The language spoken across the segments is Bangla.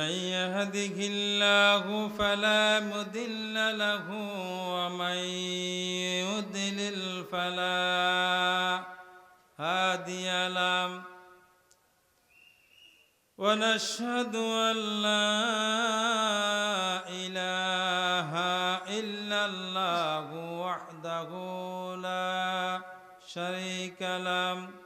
من يهده الله فلا مضل له ومن يضلل فلا هادي له. ونشهد أن لا إله إلا الله وحده لا شريك له.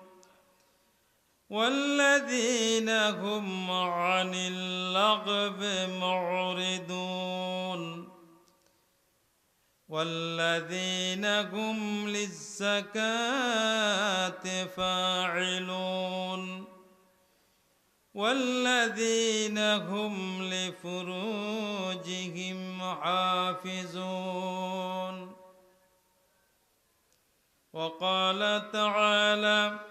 والذين هم عن اللغب معرضون والذين هم للزكاة فاعلون والذين هم لفروجهم حافظون وقال تعالى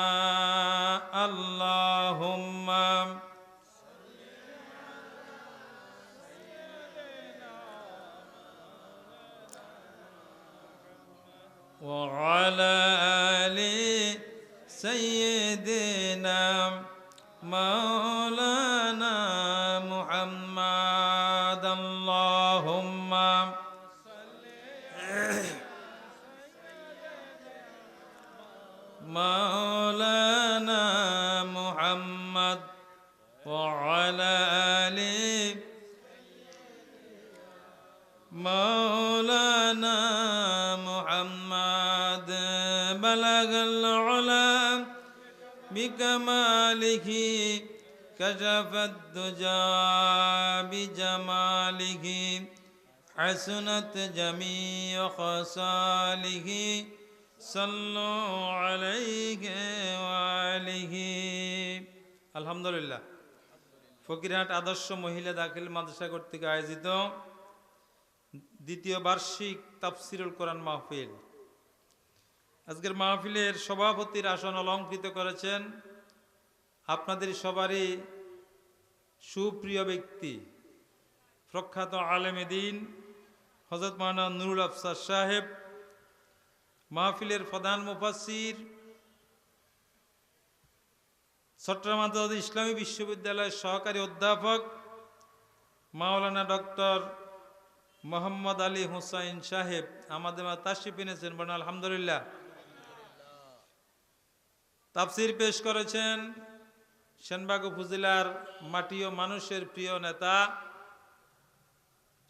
وعلى آل سيدنا مولانا محمد. اللهم مولانا محمد وعلى آل مولانا بكماله كشف الدجى بجماله حسنت جميع خصاله صلوا عليه وآله الحمد لله ফকিরহাট আদর্শ মহিলা দাখিল মাদ্রাসা কর্তৃক আয়োজিত দ্বিতীয় বার্ষিক তাফসিরুল কোরআন মাহফিল আজকের মাহফিলের সভাপতির আসন অলঙ্কৃত করেছেন আপনাদের সবারই সুপ্রিয় ব্যক্তি, প্রখ্যাত আলেমে দিন হজরত মানা নুরুল আফসার সাহেব, মাহফিলের প্রধান মুফাসির চট্টগ্রাম ইসলামী বিশ্ববিদ্যালয়ের সহকারী অধ্যাপক, মাওলানা ডক্টর মোহাম্মদ আলী হুসাইন সাহেব, আমাদের তাশরিফ এনেছেন বলেন, আলহামদুলিল্লাহ। তাফসির পেশ করেছেন সেনবাগ উপজেলার মাটি ও মানুষের প্রিয় নেতা,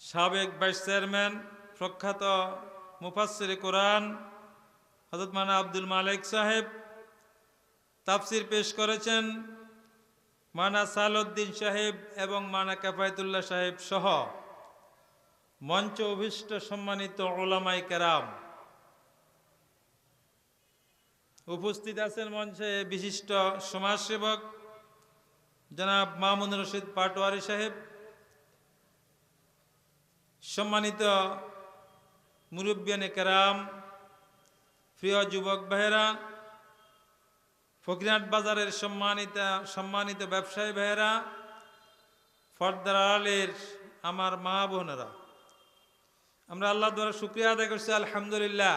সাবেক ভাইস চেয়ারম্যান, প্রখ্যাত মুফাসির কোরআন হজরত মানা আব্দুল মালিক সাহেব, তাফসির পেশ করেছেন মানা সালউদ্দিন সাহেব এবং মানা কাফায়তুল্লাহ সাহেব সহ মঞ্চ অভিষ্ট সম্মানিত ওলামাই কেরাম। উপস্থিত আছেন মঞ্চে বিশিষ্ট সমাজসেবক জনাব মামুন রশিদ পাটোয়ারি সাহেব, সম্মানিত মুরব্বিয়ানে কেরাম, প্রিয় যুবক ভাইয়েরা, ফকিরহাট বাজারের সম্মানিত সম্মানিত ব্যবসায়ী ভাইয়েরা, ফর্দার আলের আমার মা বোনেরা, আমরা আল্লাহ দ্বারা শুক্রিয়া আদায় করছি, আলহামদুলিল্লাহ।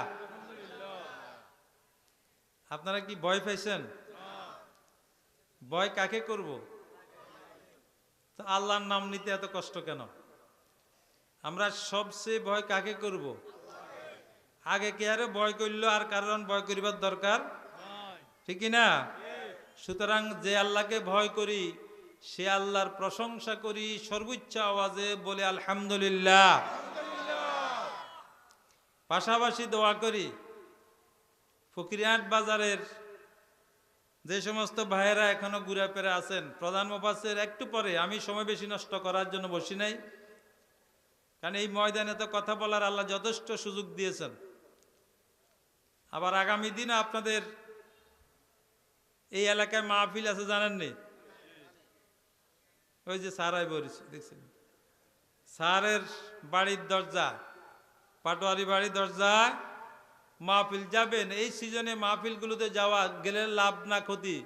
আপনারা কি ভয় পাইছেন? ভয় কাকে করব? তো আল্লাহর নাম নিতে এত কষ্ট কেন? আমরা সবচেয়ে ভয় কাকে করব? আগে কে আরে ভয় করল আর কারণ ভয় করিবার দরকার ঠিক না সুতরাং যে আল্লাহকে ভয় করি, সে আল্লাহর প্রশংসা করি, সর্বোচ্চ আওয়াজে বলে আলহামদুলিল্লাহ। পাশাপাশি দোয়া করি। ফকিরহাট বাজারের যে সমস্ত ভাইয়েরা এখনও ঘুরে পেরে আছেন, প্রধান মোফাসের একটু পরে, আমি সময় বেশি নষ্ট করার জন্য বসি নাই। কারণ এই ময়দানে তো কথা বলার আল্লাহ যথেষ্ট সুযোগ দিয়েছেন। আবার আগামী দিন আপনাদের এই এলাকায় মাহফিল আছে জানেননি ওই যে সারাই বলিস দেখছেন? স্যারের বাড়ির দরজা, পাটোয়ারি বাড়ির দরজায় মাহফিল যাবেন, এই সিজনে মাহফিলগুলোতে যাওয়া গেলে লাভ না ক্ষতি।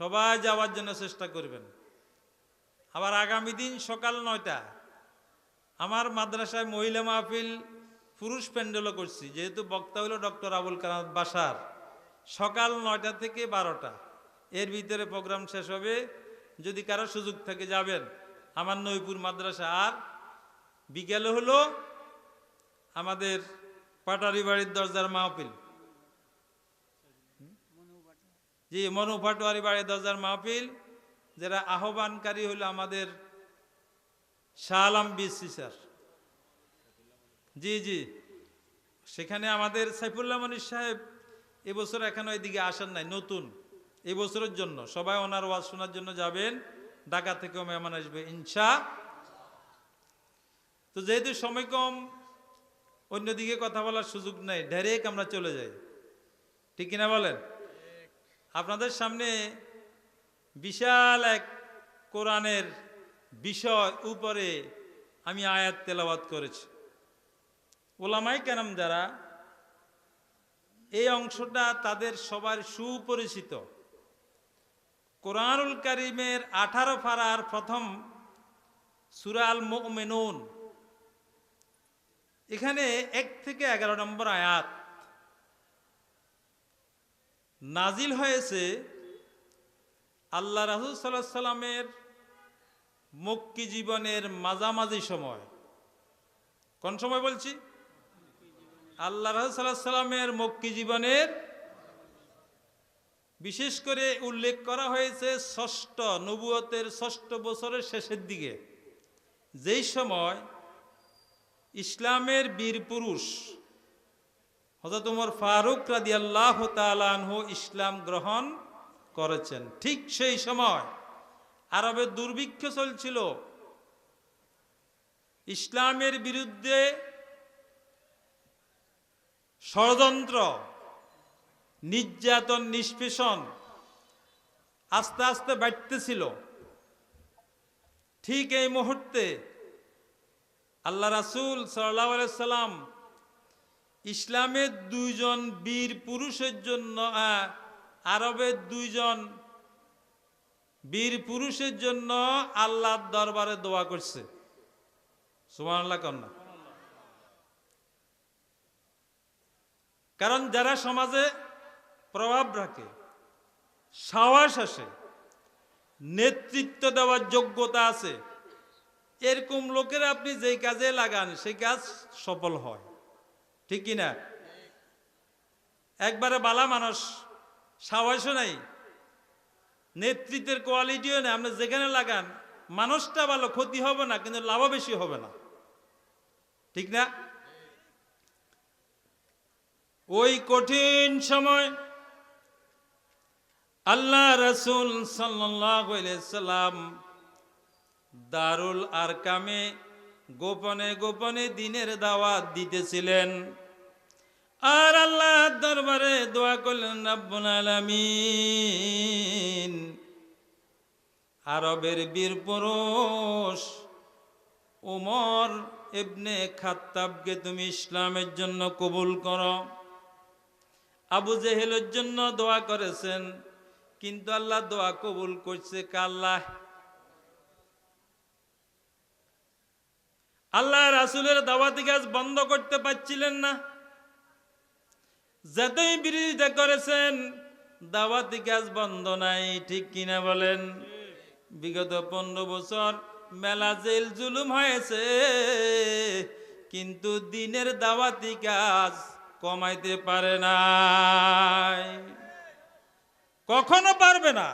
সবাই যাওয়ার জন্য চেষ্টা করবেন। আবার আগামী দিন সকাল নয়টা, আমার মাদ্রাসায় মহিলা মাহফিল পুরুষ প্যান্ডেলও করছি, যেহেতু বক্তা হলো ডক্টর আবুল কালাম বাসার। সকাল নয়টা থেকে বারোটা, এর ভিতরে প্রোগ্রাম শেষ হবে। যদি কারও সুযোগ থাকে যাবেন। আমার নইপুর মাদ্রাসা আর বিকেলে হলো আমাদের পাটারি বাড়ির দরজার মাহফিল। জি, মনু পাটোয়ারি বাড়ির দরজার মাহফিল, যারা আহ্বানকারী হলো আমাদের শাহ আলম বিসি স্যার জি জি, সেখানে আমাদের সাইফুল্লাহ মনির সাহেব এবছর এখনও এদিকে আসেন নাই, নতুন এই বছরের জন্য। সবাই ওনার ওয়াজ শোনার জন্য যাবেন, ঢাকা থেকেও মেহমান আসবে, ইনশা। তো যেহেতু সময় কম অন্যদিকে কথা বলার সুযোগ নেই ডাইরেক্ট আমরা চলে যাই। ঠিক কিনা বলেন? আপনাদের সামনে বিশাল এক কোরআনের বিষয় উপরে আমি আয়াত তেলাওয়াত করেছি। ওলামাই কেনাম যারা, এই অংশটা তাদের সবার সুপরিচিত। কোরআনুল করিমের আঠারো ফারার প্রথম সুরাল মেনুন এখানে এক থেকে এগারো নম্বর আয়াত। নাজিল হয়েছে, আল্লাহ রাহুল সাল্লাহ সাল্লামের মক্কি জীবনের মাঝামাঝি সময়। কোন সময় বলছি? আল্লাহ রাহুল সাল্লাহ সাল্লামের মক্কি জীবনের, বিশেষ করে উল্লেখ করা হয়েছে ষষ্ঠ, নবুয়তের ষষ্ঠ বছরের শেষের দিকে। যেই সময় ইসলামের বীর পুরুষ হজরত উমর ফারুক রাদি আল্লাহ তালানহু ইসলাম গ্রহণ করেছেন। ঠিক সেই সময় আরবে দুর্ভিক্ষ চলছিল। ইসলামের বিরুদ্ধে ষড়যন্ত্র, নির্যাতন, নিষ্পেষণ আস্তে আস্তে বাড়তেছিল। ঠিক এই মুহূর্তে আল্লাহ রাসুল সাল্লাম ইসলামের দুইজন বীর পুরুষের জন্য আরবের দুইজন বীর পুরুষের জন্য আল্লাহর দরবারে দোয়া করছে। সুমান আল্লাহ কন্যা কারণ যারা সমাজে প্রভাব রাখে, সাহস আসে, নেতৃত্ব দেওয়ার যোগ্যতা আছে এরকম লোকের আপনি যেই কাজে লাগান, সেই কাজ সফল হয়। ঠিক কিনা? একবারে বালা মানুষ, সাহসও নাই, নেতৃত্বের কোয়ালিটিও নেই, আপনি যেখানে লাগান, মানুষটা ভালো, ক্ষতি হবে না, কিন্তু লাভও বেশি হবে না। ঠিক না? ওই কঠিন সময় আল্লাহ রসুল সাল্লাম দারুল আরকামে গোপনে গোপনে দিনের দাওয়াত দিতেছিলেন। আর আল্লাহ দরবারে দোয়া করলেন, রাব্বুল আলামিন, আরবের বীর পুরুষ উমর ইবনে খাত্তাবকে তুমি ইসলামের জন্য কবুল করো। আবু জেহেলের জন্য দোয়া করেছেন, কিন্তু আল্লাহ দোয়া কবুল করছে কাল্লাহ আল্লাহ রাসুলের দাওয়াতি কাজ বন্ধ করতে পারছিলেন না। যতই বিরোধিতা করেছেন, দাওয়াতি কাজ বন্ধ নাই, ঠিক কিনা বলেন? বিগত পনেরো বছর মেলা জেল জুলুম হয়েছে, কিন্তু দিনের দাওয়াতি কাজ কমাইতে পারে নাই। কখনো পারবে না।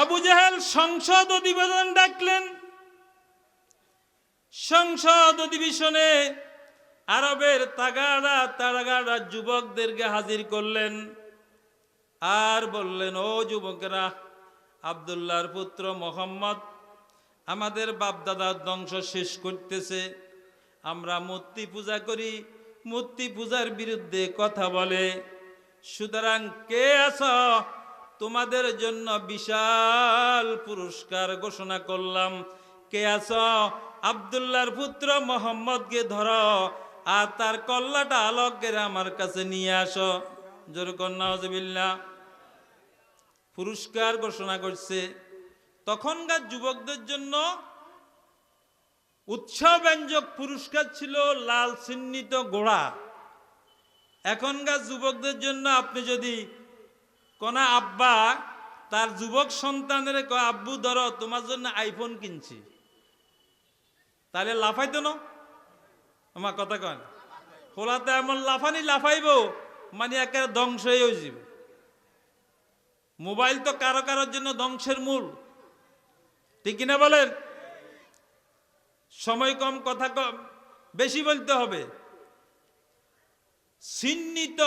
আবু জাহেল সংসদ অধিবেশন ডাকলেন। সংসদ অধিবেশনে আরবের তাগাড়া তাগাড়া যুবকদেরকে হাজির করলেন। আর বললেন, ও যুবকেরা, আবদুল্লাহর পুত্র মোহাম্মদ আমাদের বাপদাদার ধ্বংস শেষ করতেছে। আমরা মূর্তি পূজা করি, মূর্তি পূজার বিরুদ্ধে কথা বলে। সুতরাং কে আছ? তোমাদের জন্য বিশাল পুরস্কার ঘোষণা করলাম। কে আছ? আবদুল্লাহর পুত্র মোহাম্মদকে ধর আর তার কল্লাটা আলোকের আমার কাছে নিয়ে আসো। জোর কন্যা পুরস্কার ঘোষণা করছে। তখনকার যুবকদের জন্য উৎসবব্যঞ্জক পুরস্কার ছিল লাল চিহ্নিত গোড়া এখনকার যুবকদের জন্য আপনি যদি কোন আব্বা তার যুবক সন্তানের কয়, আব্বু ধরো তোমার জন্য আইফোন কিনছি। তাহলে লাফাইতো না? আমার কথা কন খোলাতে এমন লাফানি লাফাইব মানে একেবারে ধ্বংস হয়ে যাব মোবাইল তো কারও কারোর জন্য ধ্বংসের মূল। ঠিক কিনা বলেন? সময় কম কথা কম বেশি বলতে হবে। চিহ্নিত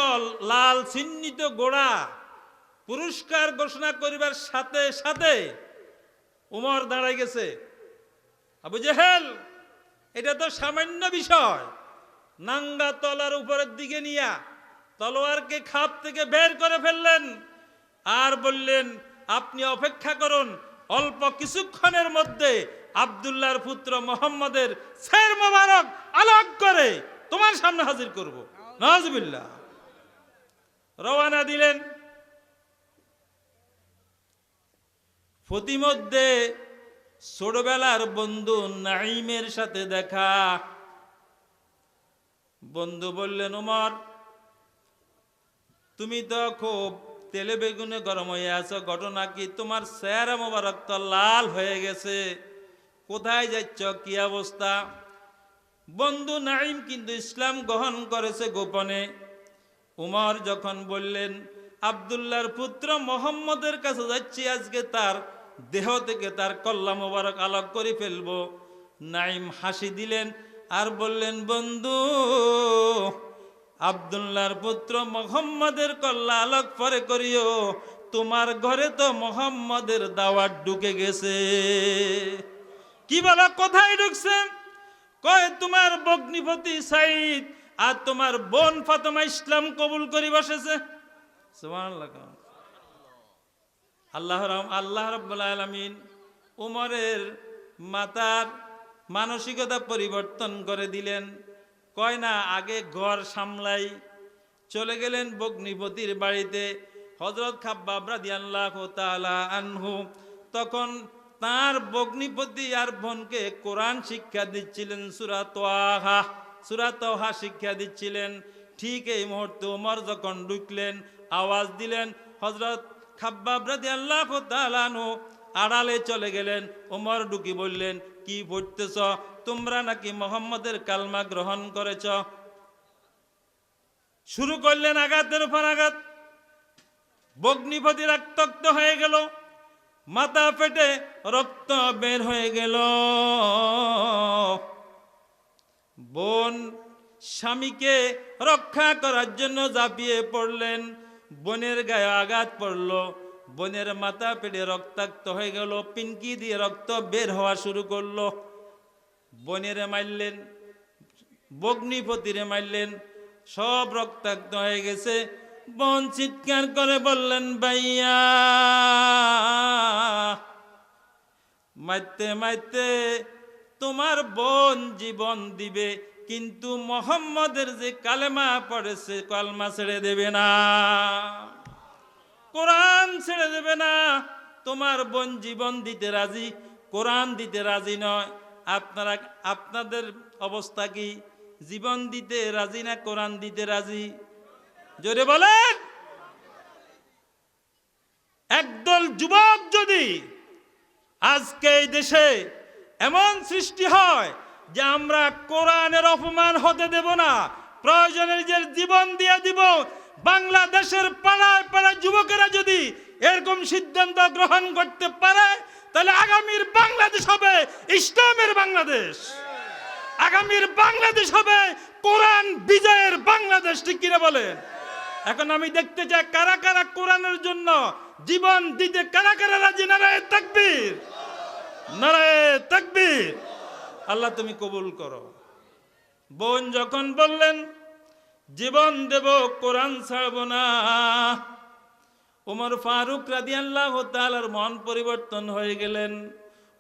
লাল চিহ্নিত গোড়া পুরস্কার ঘোষণা করিবার সাথে সাথে উমর দাঁড়াই গেছে। আবু জেহেল, এটা তো সামান্য বিষয়। নাঙ্গা তলার উপরের দিকে নিয়া তলোয়ারকে খাপ থেকে বের করে ফেললেন আর বললেন, আপনি অপেক্ষা করুন, অল্প কিছুক্ষণের মধ্যে আবদুল্লাহর পুত্র মোহাম্মদের শের মোবারক আলোক করে তোমার সামনে হাজির করব। নজবিল্লা রওয়ানা দিলেন প্রতিমধ্যে ছোটবেলার বন্ধু নাইমের সাথে দেখা। বন্ধু বললেন উমর তুমি তো খুব তেলে বেগুনে গরম হয়ে আছো। ঘটনা কি? তোমার চেহারা মোবারক তো লাল হয়ে গেছে। কোথায় যাচ্ছ? কি অবস্থা? বন্ধু নাইম কিন্তু ইসলাম গ্রহণ করেছে গোপনে। উমর যখন বললেন আবদুল্লার পুত্র মোহাম্মদের কাছে যাচ্ছি আজকে তার দেহ থেকে তার কল্লা মোবারক আলোক করে ফেলব। নাইম হাসি দিলেন আর বললেন, বন্ধু, আবদুল্লাহর পুত্র মোহাম্মদের কল্লা আলোক পরে করিও। তোমার ঘরে তো মোহাম্মদের দাওয়াত ঢুকে গেছে। কি বলা, কোথায় ঢুকছে কয়, তোমার বগ্নিপতি সাইদ আর তোমার বোন ফাতেমা ইসলাম কবুল করি বসেছে। সুবহানাল্লাহ। আল্লাহ আল্লাহ রব্বুল আলমিন উমরের মাতার মানসিকতা পরিবর্তন করে দিলেন। কয় না, আগে ঘর সামলাই চলে গেলেন বগ্নিপতির বাড়িতে। হজরত খাব্বাব রাদিয়াল্লাহু তালা আনহু তখন তার বগ্নিপতি আর বোনকে কোরআন শিক্ষা দিচ্ছিলেন, সূরা তোয়াহা, সূরা তোহা শিক্ষা দিচ্ছিলেন। ঠিক এই মুহূর্তে উমর যখন ঢুকলেন, আওয়াজ দিলেন হজরত খাব্বাব রাদিয়াল্লাহু তাআলা আনহু আড়ালে চলে গেলেন। ওমর ঢুকি বললেন, কি পড়তেছ? তোমরা নাকি মোহাম্মদের কালমা গ্রহণ করেছ? শুরু করলেন আঘাতের উপর আঘাত। বগ্নিপতি রক্তাক্ত হয়ে গেল। মাথা ফেটে রক্ত বের হয়ে গেল। বোন স্বামীকে রক্ষা করার জন্য ঝাঁপিয়ে পড়লেন। বোনের গায়ে আঘাত পড়ল। বোনের মাথা পেটে রক্তাক্ত হয়ে গেল, পিনকি দিয়ে রক্ত বের হওয়া শুরু করল। বোনেরে মারলেন, বগ্নিপতিরে মারলেন, সব রক্তাক্ত হয়ে গেছে। বোন চিৎকার করে বললেন, ভাইয়া! মারতে মারতে তোমার বোন জীবন দিবে। কিন্তু মোহাম্মদের যে কালেমা পড়েছে কলমা ছেড়ে দেবে না। কোরআন ছেড়ে দেবে না। তোমার বোন জীবন দিতে রাজি, কোরআন দিতে রাজি নয়। আপনারা, আপনাদের অবস্থা কি? জীবন দিতে রাজি না কোরআন দিতে রাজি? জোরে বলেন। একদল যুবক যদি আজকে এই দেশে এমন সৃষ্টি হয় যে আমরা কোরআনের অপমান হতে দেব না, প্রয়োজনে নিজের জীবন দিয়ে দিব। বাংলাদেশের পাড়ায় পাড়ায় যুবকেরা যদি এরকম সিদ্ধান্ত গ্রহণ করতে পারে, তাহলে আগামীর বাংলাদেশ হবে ইসলামের বাংলাদেশ। আগামীর বাংলাদেশ হবে কোরআন বিজয়ের বাংলাদেশ, ঠিক কিনা বলেন? এখন আমি দেখতে চাই কারা কারা কোরআনের জন্য জীবন দিতে কারা কারা রাজি? নারায় তাকবীর। নারায় তাকবীর। আল্লাহ তুমি কবুল করো। বোন যখন বললেন, জীবন দেব কোরআন ছাড়ব না। ওমর ফারুক রাদি আল্লাহ তালার মন পরিবর্তন হয়ে গেলেন।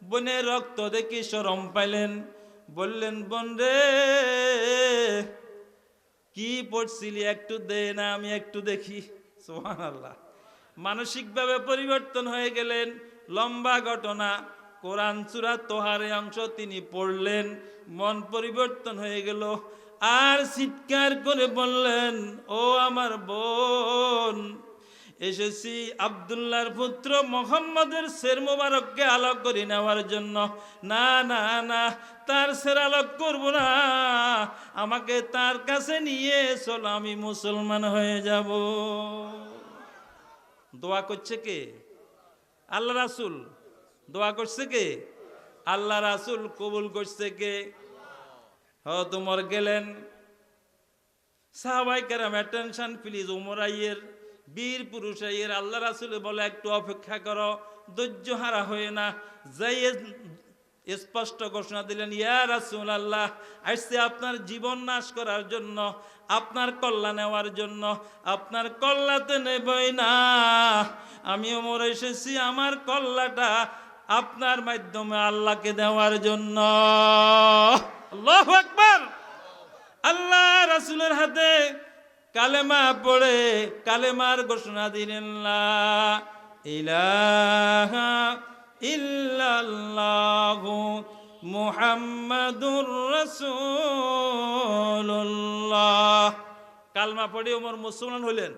বোনের রক্ত দেখি সরম পাইলেন। বললেন, বোন রে, কি পড়ছিলি একটু দে না, আমি একটু দেখি। সোহান আল্লাহ মানসিকভাবে পরিবর্তন হয়ে গেলেন। লম্বা ঘটনা। কোরআন চূড়া তোহারে অংশ তিনি পড়লেন, মন পরিবর্তন হয়ে গেল। আর চিৎকার করে বললেন, ও আমার বোন, এসেছি আবদুল্লাহর পুত্র মোহাম্মদের শের মোবারককে আলোক করে নেওয়ার জন্য। না না না, তার সের আলোক করব না। আমাকে তার কাছে নিয়ে চলো, আমি মুসলমান হয়ে যাব। দোয়া করছে কে? আল্লাহ রাসুল। দোয়া করছে কে? আল্লাহ রাসুল কবুল করছে কে? তোমার গেলেন। সাহাবাই অ্যাটেনশন প্লিজ বীর পুরুষ আল্লাহ রাসুল বলে, একটু অপেক্ষা করো, ধৈর্য হারা হয়ে না। যাই স্পষ্ট ঘোষণা দিলেন, ইয়া রাসুল আল্লাহ আসছে আপনার জীবন নাশ করার জন্য, আপনার কল্যাণ নেওয়ার জন্য, আপনার কল্যাতে নেবই না। আমি ওমর এসেছি, আমার কল্যাটা আপনার মাধ্যমে আল্লাহকে দেওয়ার জন্য। আল্লাহ একবার আল্লাহ রাসুলের হাতে কালেমা পড়ে, কালেমার ঘোষণা দিলেন ইলাহা কালমা পড়ে ওমর মুসলমান হলেন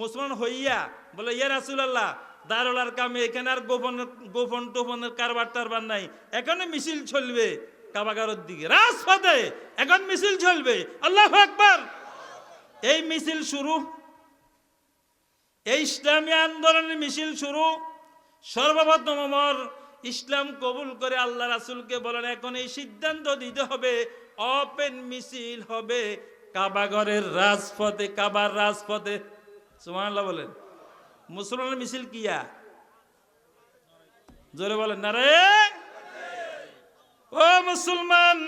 মুসলমান হইয়া বলে, ইয়া রাসূলুল্লাহ দারোলার কামে এখানে আর গোপন গোপন টোপনের কারবার টারবার নাই। এখানে মিছিল চলবে কাবাগারের দিকে। রাজপথে এখন মিছিল চলবে। আল্লাহ আকবার। এই মিছিল শুরু। এই ইসলামী আন্দোলনের মিছিল শুরু। সর্বপ্রথম আমার ইসলাম কবুল করে আল্লাহ রাসুলকে বলেন, এখন এই সিদ্ধান্ত দিতে হবে অপেন মিছিল হবে কাবাগরের রাজপথে, কাবার রাজপথে। সুবহানাল্লাহ বলেন। মুসলমানের মিছিল কিয়া জোরে বলেন না ও মুসলমান,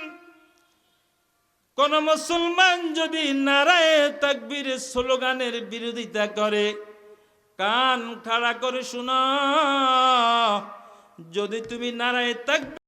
কোন মুসলমান যদি নারায় তাকবীর স্লোগানের বিরোধিতা করে, কান খাড়া করে শোনা যদি তুমি নারায় তাকবীর